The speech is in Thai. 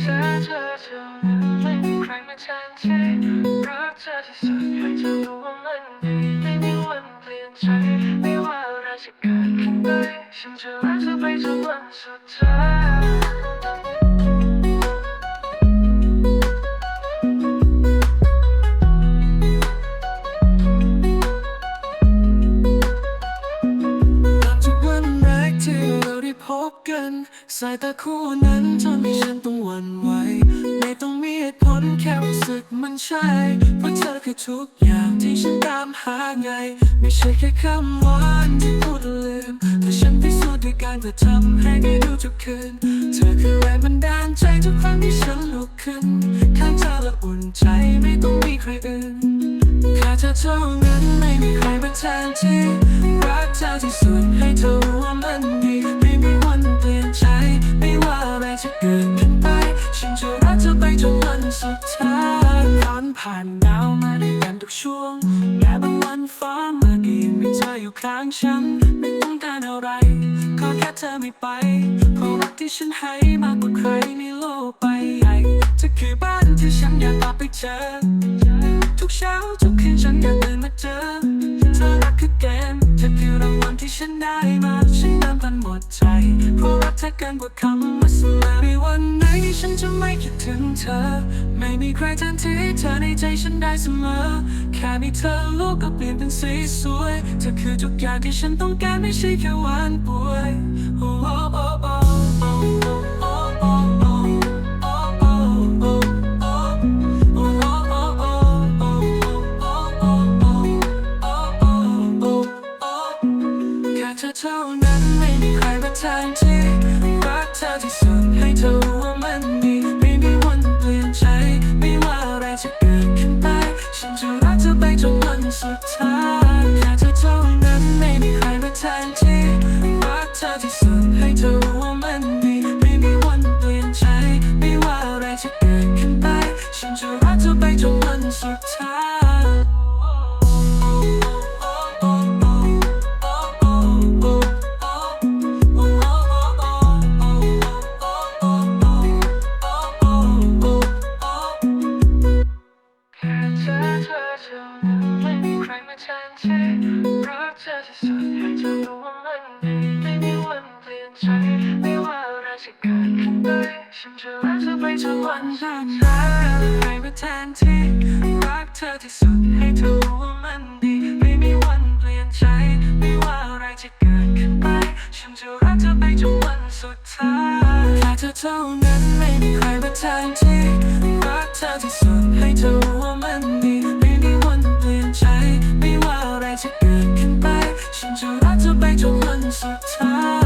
เธอเธอเท่านั้นไม่มีใครมาแทนที่รักเธอที่สุดอยากจะรู้ว่ามันดีไม่มีวันเปลี่ยนใจไม่ว่าอะไรจะเกิดขึ้นไปฉันจะรักเธอไปจนวันสุดท้าย บกัน สายตาคู่นั้นทำให้ฉันต้องหวั่นไหวไม่ต้องมีเหตุผลแค่รู้สึกมันใช่ เพราะเธอคือทุกอย่างที่ฉันตามหาไง ไม่ใช่แค่คำหวานที่พูดลืมแต่ฉันพิสูจน์ด้วยการกระทำให้ได้ดูทุกคืน เธอคือแรงบันดาลใจทุกครั้งที่ฉันลุกขึ้น ข้างเธอและอุ่นใจไม่ต้องมีใครอื่นแค่เธอเท่านั้น ผ่านหนาวมาด้วยกันทุกช่วง แม้บางวันฟ้ามาดีมีเธออยู่ข้างฉัน ไม่ต้องการอะไร ก็แค่เธอไม่ไป เพราะรักที่ฉันให้มากกว่าใครในโลกใบใหญ่เธอคือบ้านที่ฉันอยากกลับไปเจอ ทุกเช้าทุกคืนฉันอยากตื่นมาเจอ เธอรักคือเกมเธอคือรางวัลที่ฉันได้มา นเดิมพันหมดใจ เพราะรักเธอเกินกว่าคำว่าเสมอในวันไหนที่ฉันจะไม่คิดถึงเธอ ไม่มีใครแทนที่เธอในใจฉันได้เสมอ แค่มีเธอโลกก็เปลี่ยนเป็นสีสวย เธอคือทุกอย่างที่ฉันต้องการไม่ใช่แค่หวานป่วย oh, oh, oh, oh. เธอที่สุดให้เธอรู้ว่ามันดีไม่มีวันเปลี่ยนใจ ไม่ว่าอะไรจะเกิดขึ้นไป ฉันจะรักเธอไปจนวันสุดท้ายแค่เธอเท่านั้นไม่มีใครมาแทนที่รักเธอที่สุดให้เธอรู้ว่ามันดีไม่มีวันเปลี่ยนใจ ไม่ว่าอะไรจะเกิดขึ้นไป ฉันจะรักเธอไปจนวันสุดท้าย มีใครมาแทนที่รักเธอที่สุดให้เธอรู้ว่ามันดีไม่มีวันเปลี่ยนใจไม่ว่าอะไรจะเกิดขึ้นไปฉันจะรักเธอไปจนวันสุดท้ายใครมาแทนที่รักเธอที่สุดให้เธอรู้ว่ามันดีไม่มีวันเปลี่ยนใจไม่ว่าอะไรจะเกิดขึ้นไปฉันจะรักเธอไปจนวันสุดท้ายแค่เธอเท่านั้นไม่มีใครมาแทนที่รักเธอที่สุดให้เธอ 杯中暖色茶